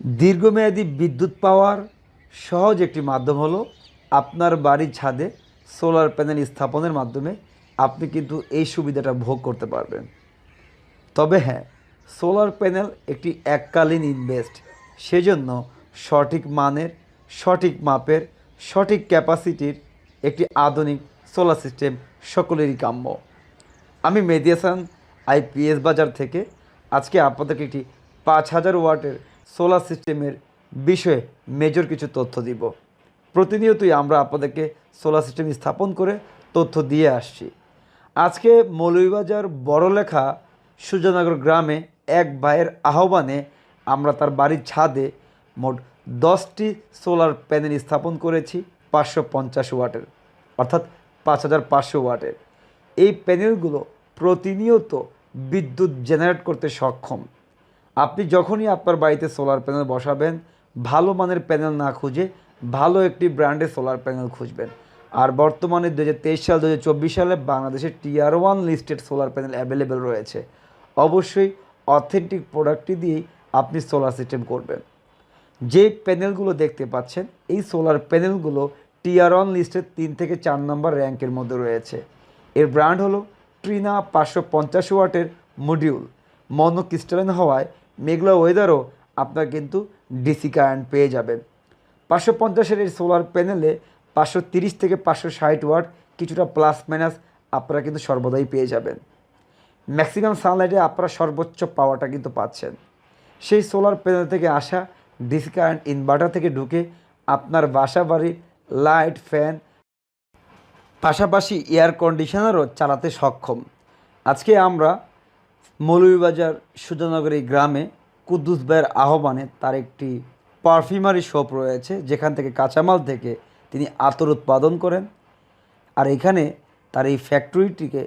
দীর্ঘমেয়াদী বিদ্যুৎ পাওয়ার সহজ একটি মাধ্যম হলো আপনার বাড়ির ছাদে সোলার প্যানেল স্থাপনের মাধ্যমে আপনি কিন্তু এই সুবিধাটা ভোগ করতে পারবেন। তবে হ্যাঁ সোলার প্যানেল একটি এককালীন ইনভেস্ট সেজন্য সঠিক মানের, সঠিক মাপের, সঠিক ক্যাপাসিটির একটি আধুনিক সোলার সিস্টেম সকলেরই কাম্য। আমি মেদিয়াসান, আইপিএস বাজার থেকে আজকে আপনাদেরকে একটি পাঁচ হাজার ওয়াটের সোলার সিস্টেমের বিষয়ে মেজর কিছু তথ্য দিব। প্রতিনিয়তই আমরা আপনাদেরকে সোলার সিস্টেম স্থাপন করে তথ্য দিয়ে আসছি। আজকে মৌলভীবাজার বড়লেখা সূর্যনগর গ্রামে এক ভাইয়ের আহ্বানে আমরা তার বাড়ির ছাদে মোট দশটি সোলার প্যানেল স্থাপন করেছি পাঁচশো পঞ্চাশ ওয়াটের, অর্থাৎ পাঁচ হাজার পাঁচশো ওয়াটের। এই প্যানেলগুলো প্রতিনিয়ত বিদ্যুৎ জেনারেট করতে সক্ষম। আপনি যখনই আপনার বাড়িতে সোলার প্যানেল বসাবেন, ভালো মানের প্যানেল না খুঁজে ভালো একটি ব্র্যান্ডের সোলার প্যানেল খুঁজবেন। আর বর্তমানে দু হাজার তেইশ সাল দু হাজার চব্বিশ সালে বাংলাদেশের TR one listed solar panel available রয়েছে। অবশ্যই অথেন্টিক প্রোডাক্টটি দিয়েই আপনি সোলার সিস্টেম করবেন। যে প্যানেলগুলো দেখতে পাচ্ছেন, এই সোলার প্যানেলগুলো টিআর ওয়ান লিস্টের তিন থেকে চার নম্বর র্যাঙ্কের মধ্যে রয়েছে। এর ব্র্যান্ড হলো ট্রিনা পাঁচশো পঞ্চাশ ওয়াটের মডিউল মনোক্রিস্টালাইন হওয়ায় মেঘলা ওয়েদারও আপনার কিন্তু ডিসি কারেন্ট পেয়ে যাবেন। পাঁচশো পঞ্চাশের এই সোলার প্যানেলে পাঁচশো তিরিশ থেকে পাঁচশো ষাট ওয়াট কিছুটা প্লাস মাইনাস আপনারা কিন্তু সর্বদাই পেয়ে যাবেন। ম্যাক্সিমাম সানলাইটে আপনারা সর্বোচ্চ পাওয়ারটা কিন্তু পাচ্ছেন। সেই সোলার প্যানেল থেকে আসা ডিসি কারেন্ট ইনভার্টার থেকে ঢুকে আপনার বাসা বাড়ির লাইট ফ্যান পাশাপাশি এয়ার কন্ডিশনারও চালাতে সক্ষম। আজকে আমরা মৌলভীবাজার সুজানগর এই গ্রামে কুদ্দুস ভাইয়ের আহ্বানে তার একটি পারফিউমারি শপ রয়েছে, যেখান থেকে কাঁচামাল থেকে তিনি আতর উৎপাদন করেন। আর এখানে তার এই ফ্যাক্টরিটিকে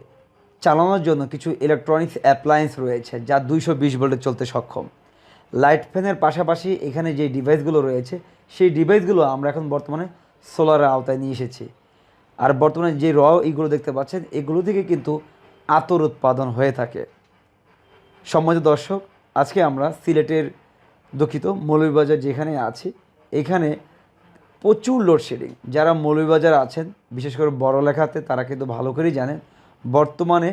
চালানোর জন্য কিছু ইলেকট্রনিক্স অ্যাপ্লায়েন্স রয়েছে, যা দুইশো বিশ ভোল্টে চলতে সক্ষম। লাইট ফ্যানের পাশাপাশি এখানে যে ডিভাইসগুলো রয়েছে, সেই ডিভাইসগুলো আমরা এখন বর্তমানে সোলারের আওতায় নিয়ে এসেছি। আর বর্তমানে যে র এইগুলো দেখতে পাচ্ছেন, এগুলো থেকে কিন্তু আতর উৎপাদন হয়ে থাকে। সম্মানিত দর্শক, আজকে আমরা সিলেটের দুঃখিত মৌলভীবাজার যেখানে আছি, এখানে প্রচুর লোডশেডিং যারা মৌলভীবাজার আছেন, বিশেষ করে বড়লেখাতে, তারা কিন্তু ভালো করেই জানেন, বর্তমানে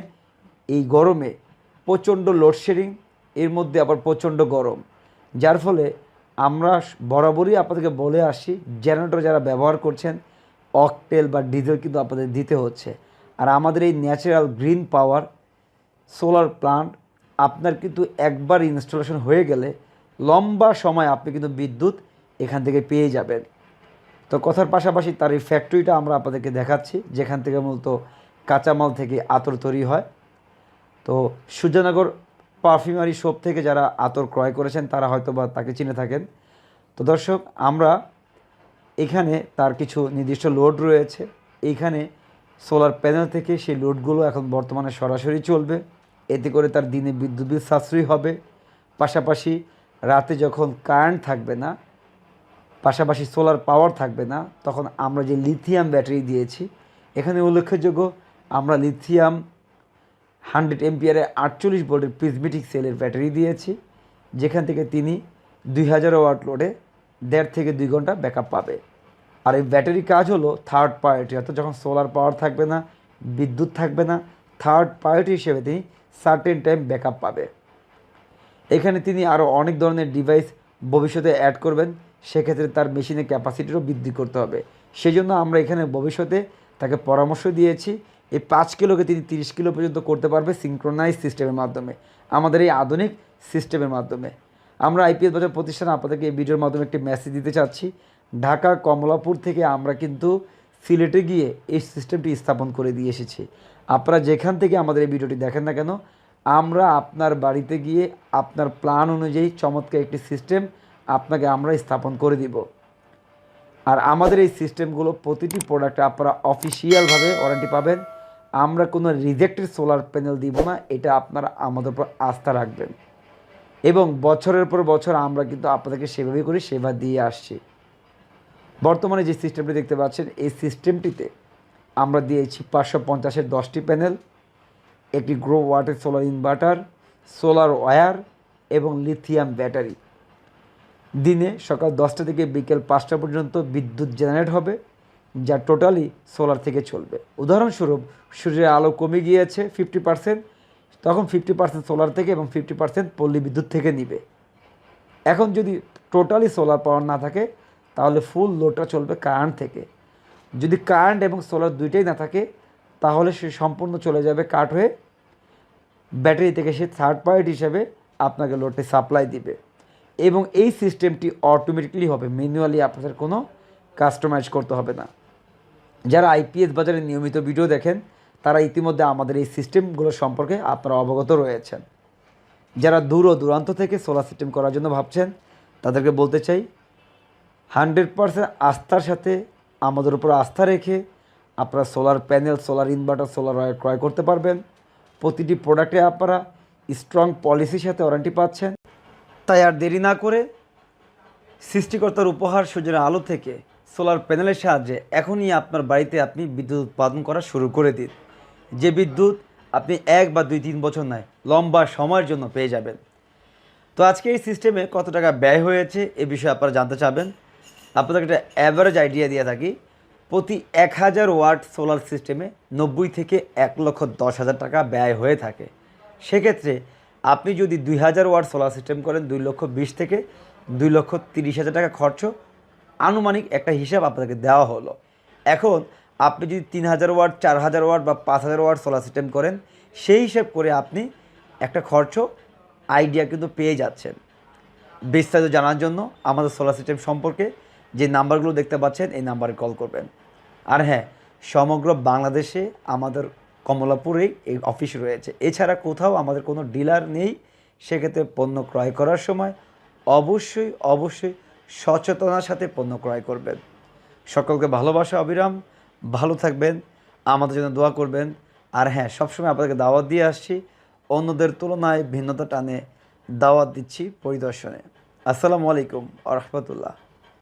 এই গরমে প্রচণ্ড লোডশেডিং এর মধ্যে আবার প্রচণ্ড গরম। যার ফলে আমরা বরাবরই আপনাদেরকে বলে আসি, জেনারেটর যারা ব্যবহার করছেন অকটেল বা ডিজেল কিন্তু আপনাদের দিতে হচ্ছে। আর আমাদের এই natural green power solar plant আপনার কিন্তু একবার ইনস্টলেশন হয়ে গেলে লম্বা সময় আপনি কিন্তু বিদ্যুৎ এখান থেকে পেয়ে যাবেন। তো কথার পাশাপাশি তার এই ফ্যাক্টরিটা আমরা আপনাদেরকে দেখাচ্ছি, যেখান থেকে মূলত কাঁচামাল থেকে আতর তৈরি হয়। তো সূর্যনগর পারফিউমারি শপ থেকে যারা আতর ক্রয় করেছেন, তারা হয়তো বা তাকে চিনে থাকেন। তো দর্শক, আমরা এখানে তার কিছু নির্দিষ্ট লোড রয়েছে। এইখানে সোলার প্যানেল থেকে সেই লোডগুলো এখন বর্তমানে সরাসরি চলবে। এতে করে তার দিনে বিদ্যুৎ বিল সাশ্রয়ী হবে। পাশাপাশি রাতে যখন কারেন্ট থাকবে না, পাশাপাশি সোলার পাওয়ার থাকবে না, তখন আমরা যে লিথিয়াম ব্যাটারি দিয়েছি, এখানে উল্লেখযোগ্য আমরা লিথিয়াম হান্ড্রেড এমপিয়ারে আটচল্লিশ ভোল্টের প্রিজমেটিক সেলের ব্যাটারি দিয়েছি, যেখান থেকে তিনি দুই হাজার ওয়াট লোডে দেড় থেকে দুই ঘণ্টা ব্যাকআপ পাবে। আর এই ব্যাটারি কাজ হলো থার্ড পার্টি অর্থাৎ যখন সোলার পাওয়ার থাকবে না, বিদ্যুৎ থাকবে না থার্ড পার্টি হিসেবে তিনি সার্টেন টাইম ব্যাকআপ পাবে। এখানে তিনি আরও অনেক ধরনের ডিভাইস ভবিষ্যতে অ্যাড করবেন, সেক্ষেত্রে তার মেশিনের ক্যাপাসিটিরও বৃদ্ধি করতে হবে। সেই জন্য আমরা এখানে ভবিষ্যতে তাকে পরামর্শ দিয়েছি, এই পাঁচ কিলোকে তিনি তিরিশ কিলো পর্যন্ত করতে পারবে সিঙ্ক্রোনাইজ সিস্টেমের মাধ্যমে, আমাদের এই আধুনিক সিস্টেমের মাধ্যমে। আমরা আইপিএস বাজার প্রতিষ্ঠান আপনাদেরকে এই ভিডিওর মাধ্যমে একটি মেসেজ দিতে চাচ্ছি, ঢাকা কমলাপুর থেকে আমরা কিন্তু সিলেটে গিয়ে এই সিস্টেমটি স্থাপন করে দিয়ে এসেছি। আপনারা যেখান থেকে আমাদের এই ভিডিওটি দেখেন না কেন, আমরা আপনার বাড়িতে গিয়ে আপনার প্ল্যান অনুযায়ী চমৎকার একটি সিস্টেম আপনাকে আমরা স্থাপন করে দিব। আর আমাদের এই সিস্টেমগুলো প্রতিটি প্রোডাক্টে আপনারা অফিসিয়ালভাবে ওয়ারেন্টি পাবেন। আমরা কোনো রিজেক্টেড সোলার প্যানেল দিব না, এটা আপনারা আমাদের উপর আস্থা রাখবেন। এবং বছরের পর বছর আমরা কিন্তু আপনাদেরকে সেভাবেই করে সেবা দিয়ে আসছি। বর্তমানে যে সিস্টেমটি দেখতে পাচ্ছেন, এই সিস্টেমটিতে আমরা দিয়েছি পাঁচশো পঞ্চাশের দশটি প্যানেল, একটি Growatt solar inverter, solar wire এবং লিথিয়াম ব্যাটারি। দিনে সকাল দশটা থেকে বিকেল পাঁচটা পর্যন্ত বিদ্যুৎ জেনারেট হবে, যা টোটালি সোলার থেকে চলবে। উদাহরণস্বরূপ, সূর্যের আলো কমে গিয়েছে ফিফটি পার্সেন্ট, তখন ফিফটি পার্সেন্ট সোলার থেকে এবং ফিফটি পার্সেন্ট পল্লী বিদ্যুৎ থেকে নিবে। এখন যদি টোটালি সোলার পাওয়ার না থাকে, তাহলে ফুল লোডটা চলবে কারেন্ট থেকে। যদি কারেন্ট এবং সোলার দুইটাই না থাকে, তাহলে সে সম্পূর্ণ চলে যাবে কাট হয়ে ব্যাটারি থেকে সে থার্ড পার্টি হিসাবে আপনাকে লোডটি সাপ্লাই দিবে। এবং এই সিস্টেমটি অটোমেটিকলি হবে ম্যানুয়ালি আপনাদের কোনো কাস্টমাইজ করতে হবে না। যারা আইপিএস বাজারে নিয়মিত ভিডিও দেখেন, তারা ইতিমধ্যে আমাদের এই সিস্টেমগুলো সম্পর্কে আপনারা অবগত রয়েছেন। যারা দূর ও দূরান্ত থেকে সোলার সিস্টেম করার জন্য ভাবছেন, তাদেরকে বলতে চাই হান্ড্রেড পারসেন্ট আস্থার সাথে আমাদের উপর আস্থা রেখে আপনারা solar panel solar inverter solar wire ক্রয় করতে পারবেন। প্রতিটি প্রোডাক্টে আপনারা স্ট্রং পলিসির সাথে ওয়ারেন্টি পাচ্ছেন। তাই আর দেরি না করে সৃষ্টিকর্তার উপহার সূর্যের আলো থেকে সোলার প্যানেলের সাহায্যে এখনই আপনার বাড়িতে আপনি বিদ্যুৎ উৎপাদন করা শুরু করে দিন। যে বিদ্যুৎ আপনি এক বা দুই, তিন বছর নয়, লম্বা সময়ের জন্য পেয়ে যাবেন। তো আজকে এই সিস্টেমে কত টাকা ব্যয় হয়েছে এ বিষয়ে আপনারা জানতে চাবেন। আপনাদের একটা অ্যাভারেজ আইডিয়া দিয়ে থাকি, প্রতি এক হাজার ওয়াট সোলার সিস্টেমে নব্বই থেকে এক লক্ষ দশ হাজার টাকা ব্যয় হয়ে থাকে। সেক্ষেত্রে আপনি যদি দুই হাজার ওয়াট সোলার সিস্টেম করেন, দুই লক্ষ বিশ থেকে দুই লক্ষ তিরিশ হাজার টাকা খরচ, আনুমানিক একটা হিসাব আপনাদেরকে দেওয়া হলো। এখন আপনি যদি তিন হাজার ওয়াট চার হাজার ওয়াট বা পাঁচ হাজার ওয়াট সোলার সিস্টেম করেন, সেই হিসাব করে আপনি একটা খরচ আইডিয়া কিন্তু পেয়ে যাচ্ছেন। বিস্তারিত জানার জন্য আমাদের সোলার সিস্টেম সম্পর্কে যে নাম্বারগুলো দেখতে পাচ্ছেন, এই নাম্বারে কল করবেন। আর হ্যাঁ সমগ্র বাংলাদেশে আমাদের কমলাপুরেই এই অফিস রয়েছে। এছাড়া কোথাও আমাদের কোনো ডিলার নেই, সেক্ষেত্রে পণ্য ক্রয় করার সময় অবশ্যই অবশ্যই সচেতনার সাথে পণ্য ক্রয় করবেন। সকলকে ভালোবাসা, অবিরাম। ভালো থাকবেন, আমাদের জন্য দোয়া করবেন। আর হ্যাঁ সবসময় আপনাদেরকে দাওয়াত দিয়ে আসছি। অন্যদের তুলনায় ভিন্নতা টানে দাওয়াত দিচ্ছি পরিদর্শনে। আসসালামু আলাইকুম আ রহমতুল্লাহ।